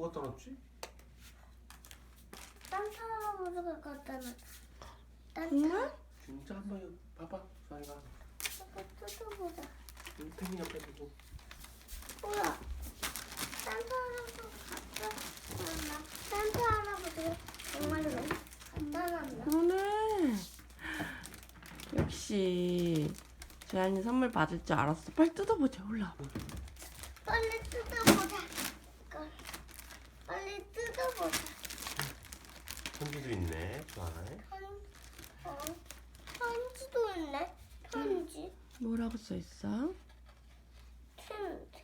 뭐 갖다 놨지? 산타 할아버지가 갖다 놨. 정말? 진짜 한번 여기 봐봐 주환이가 이거 뜯어보자. 여기 펜 옆에 두고 뭐야? 산타 할아버지 갖다 놨나? 산타 할아버지가 정말로 갖다 놨나? 그러네. 역시 재한이 선물 받을 줄 알았어. 빨리 뜯어보자. 올라. 빨리 뜯어보자. 편지도 있네 편, 어, 편지도 있네. 편지. 뭐라고 써 있어? 튼, 티,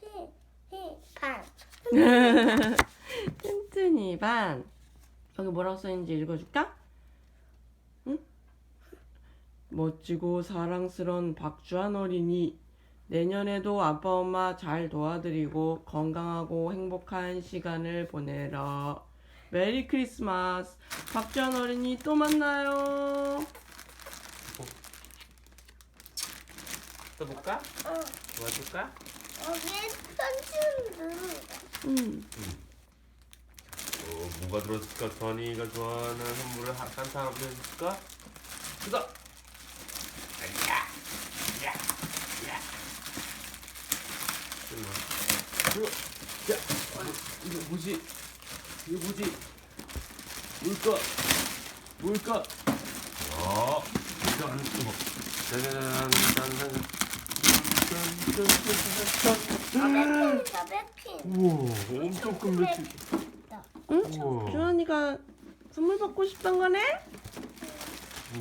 티, 반. 튼튼이 반. 여기 뭐라고 써 있는지 읽어줄까? 응? 멋지고 사랑스런 박주한 어린이. 내년에도 아빠 엄마 잘 도와드리고 건강하고 행복한 시간을 보내라. 메리 크리스마스. 박주한 어린이 또 만나요. 써볼까? 어, 도와줄까? 여기에 편지를 누르자. 응. 어, 뭐가 들었을까? 주환이가 좋아하는 선물을 하- 산타 할아버지 해줄까? 뜯어! 야! 야! 야! 이거, 야! 어, 이거 뭐지? 이거 뭐지? 뭘까? 뭘까? 어, 이거. 짜자잔, 짠짠. 아, 맥핀이다, 맥핀. 우와, 엄청 큰 매치. 응? 우와. 주한이가 선물 받고 싶단 거네?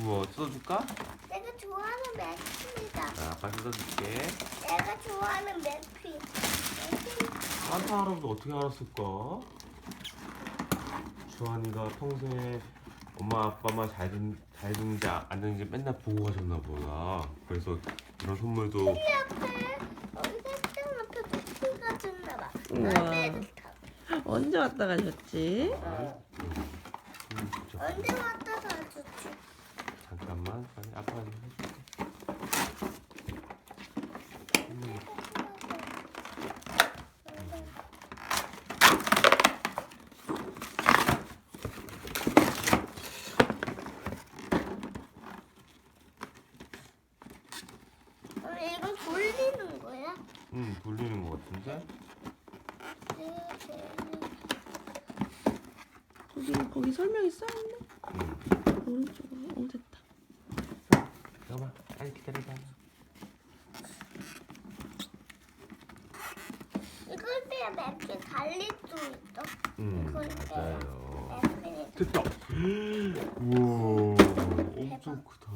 우와, 뜯어줄까? 내가 좋아하는 맥핀이다. 자, 아빠 뜯어줄게. 내가 좋아하는. 맥핀. 산타 할아버지 어떻게 알았을까? 주한이가 평소에 엄마 아빠만 잘, 듣, 잘 듣는지 아- 안 듣는지 맨날 보고 가셨나 보다. 그래서 이런 선물도 여기 앞에 여기 책장 앞에 높이가 줬나 봐. 우와. 언제 왔다 가셨지? 음, 진짜. 언제 왔다 가줬지? 잠깐만, 아빠 좀 해줄게. 음, 어, 이거 돌리는 거야? 음, 돌리는 것 같은데? 네, 네. 거기 거기 설명이 써있네. 음. 오른쪽으로. 어 됐다. 잠깐만, 빨리 기다려봐. 이걸 빼야 맥주 달릴 수 있어. 음, 이걸 빼야 맞아요. 맥주 됐다. 우와, 엄청 크다.